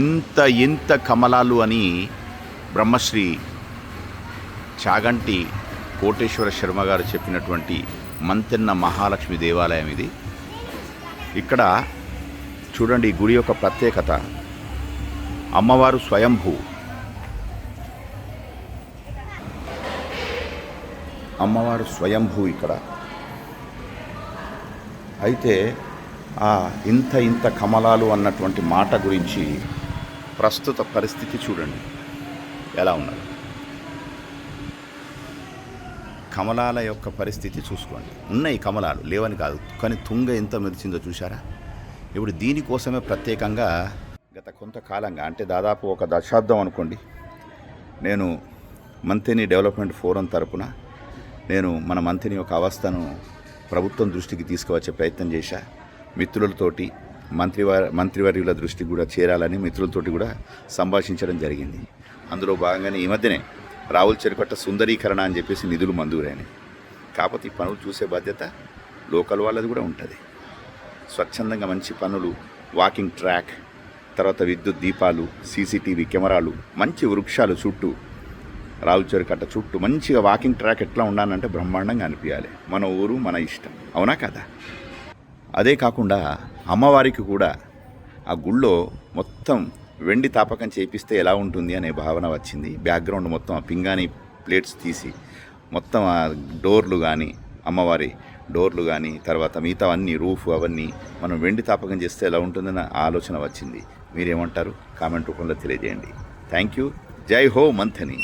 ఇంత ఇంత కమలాలు అని బ్రహ్మశ్రీ చాగంటి కోటేశ్వర శర్మ గారు చెప్పినటువంటి మంతెన్న మహాలక్ష్మి దేవాలయం ఇది. ఇక్కడ చూడండి గుడి యొక్క ప్రత్యేకత. అమ్మవారు స్వయంభూ. అమ్మవారు స్వయంభూ ఇక్కడ. అయితే ఆ ఇంత ఇంత కమలాలు అన్నటువంటి మాట గురించి ప్రస్తుత పరిస్థితి చూడండి. ఎలా ఉన్నది? కమలాల యొక్క పరిస్థితి చూసుకోండి. ఉన్నాయి కమలాలు లేవని కాదు. కానీ తుంగ ఎంత మెరిచిందో చూసారా ఇప్పుడు దీనికోసమే ప్రత్యేకంగా గత కొంతకాలంగా అంటే దాదాపు ఒక దశాబ్దం అనుకోండి నేను మంతిని డెవలప్మెంట్ ఫోరం తరపున నేను మన మంతిని యొక్క అవస్థను ప్రభుత్వం దృష్టికి తీసుకువచ్చే ప్రయత్నం చేశా. మిత్రులతోటి మంత్రివారి మంత్రివర్యుల దృష్టికి కూడా చేరాలని మిత్రులతోటి కూడా సంభాషించడం జరిగింది. అందులో భాగంగానే ఈ మధ్యనే రావుల చెరుకట్ట సుందరీకరణ అని చెప్పేసి నిధులు మంజూరైనాయి. కాకపోతే ఈ పనులు చూసే బాధ్యత లోకల్ వాళ్ళది కూడా ఉంటుంది. స్వచ్ఛందంగా మంచి పనులు వాకింగ్ ట్రాక్ తర్వాత విద్యుత్ దీపాలు సీసీటీవీ కెమెరాలు మంచి వృక్షాలు చుట్టూ రావుచేరు కట్ట చుట్టూ మంచిగా వాకింగ్ ట్రాక్ ఎట్లా ఉండాలంటే బ్రహ్మాండంగా అనిపించాలి మన ఊరు మన ఇష్టం. అవునా కదా? అదే కాకుండా అమ్మవారికి కూడా ఆ గుళ్ళో మొత్తం వెండి తాపకం చేపిస్తే ఎలా ఉంటుంది అనే భావన వచ్చింది. బ్యాక్గ్రౌండ్ మొత్తం ఆ పింగాణి ప్లేట్స్ తీసి మొత్తం ఆ డోర్లు కానీ అమ్మవారి డోర్లు కానీ తర్వాత మిగతా అన్నీ రూఫ్ అవన్నీ మనం వెండి తాపకం చేస్తే ఎలా ఉంటుందన్న ఆలోచన వచ్చింది. మీరేమంటారు? కామెంట్ రూపంలో తెలియజేయండి. Thank you. జై హో మంథని.